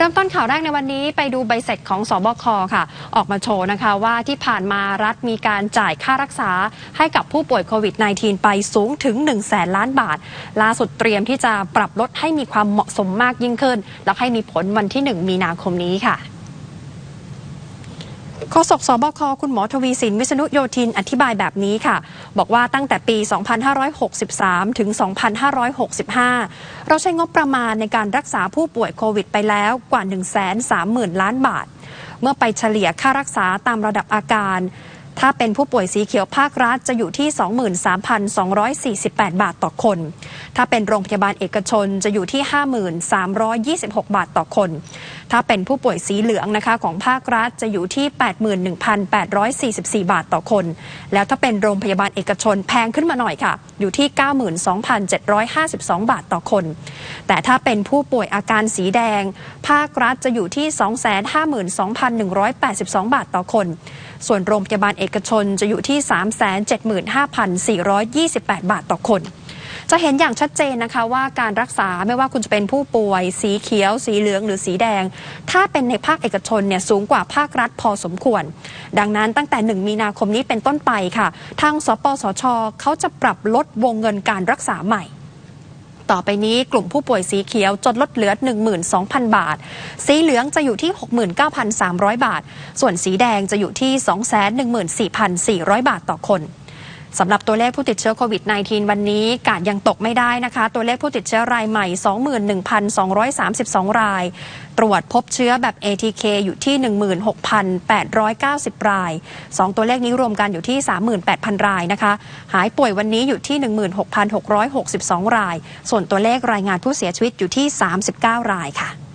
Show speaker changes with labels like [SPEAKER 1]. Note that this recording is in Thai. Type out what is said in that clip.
[SPEAKER 1] เริ่มต้นข่าวแรกในวันนี้ไปดูใบเสร็จของสบคค่ะ ออกมาโชว์นะคะว่าที่ผ่านมารัฐมีการจ่ายค่ารักษาให้กับผู้ป่วยโควิด -19 ไปสูงถึง 1 0 0 0 0แสนล้านบาท ล่าสุดเตรียมที่จะปรับลดให้มีความเหมาะสมมากยิ่งขึ้น และให้มีผลวันที่ 1 มีนาคมนี้ค่ะ ษกสบค คุณหมอทวีสิน วิษณุโยธินอธิบายแบบนี้ค่ะ บอกว่าตั้งแต่ปี 2563 ถึง 2565 เราใช้งบประมาณในการรักษาผู้ป่วยโควิดไปแล้วกว่า 130,000 ล้านบาท เมื่อไปเฉลี่ยค่ารักษาตามระดับอาการ ถ้าเป็นผู้ป่วยสีเขียวภาครัฐจะอยู่ที่ 23,248 บาทต่อคน ถ้าเป็นโรงพยาบาลเอกชนจะอยู่ที่ 5326 บาทต่อคน ถ้าเป็นผู้ป่วยสีเหลืองนะคะของภาครัฐจะอยู่ที่ 81,844 บาทต่อคน แล้วถ้าเป็นโรงพยาบาลเอกชนแพงขึ้นมาหน่อยค่ะ อยู่ที่ 92,752 บาทต่อคน แต่ถ้าเป็นผู้ป่วยอาการสีแดง ภาครัฐจะอยู่ที่ 252,182 บาทต่อคน ส่วนโรงพยาบาลเอกชนจะอยู่ที่ 375,428 บาทต่อคน จะเห็นอย่างชัดเจนนะคะว่าการรักษาไม่ว่าคุณจะเป็นผู้ป่วย สีเขียว สีเหลืองหรือสีแดง ถ้าเป็นในภาคเอกชนเนี่ยสูงกว่าภาครัฐพอสมควร ดังนั้นตั้งแต่ 1 มีนาคมนี้เป็นต้นไปค่ะ ทางสปสชเขาจะปรับลดวงเงินการรักษาใหม่ต่อไปนี้กลุ่มผู้ป่วยสีเขียวจดลดเหลือ 12,000 บาท สีเหลืองจะอยู่ที่ 69,300 บาท ส่วนสีแดงจะอยู่ที่ 214,400 บาทต่อคน สำหรับตัวเลขผู้ติดเชื้อโควิด -19 วันนี้กาดยังตกไม่ได้นะคะ ตัวเลขผู้ติดเชื้อรายใหม่ 21,232 ราย ตรวจพบเชื้อแบบ ATK อยู่ที่ 16,890 ราย 2 ตัวเลขนี้รวมกันอยู่ที่ 38,000 รายนะคะ หายป่วยวันนี้อยู่ที่ 16,662 ราย ส่วนตัวเลขรายงานผู้เสียชีวิตอยู่ที่ 39 รายค่ะ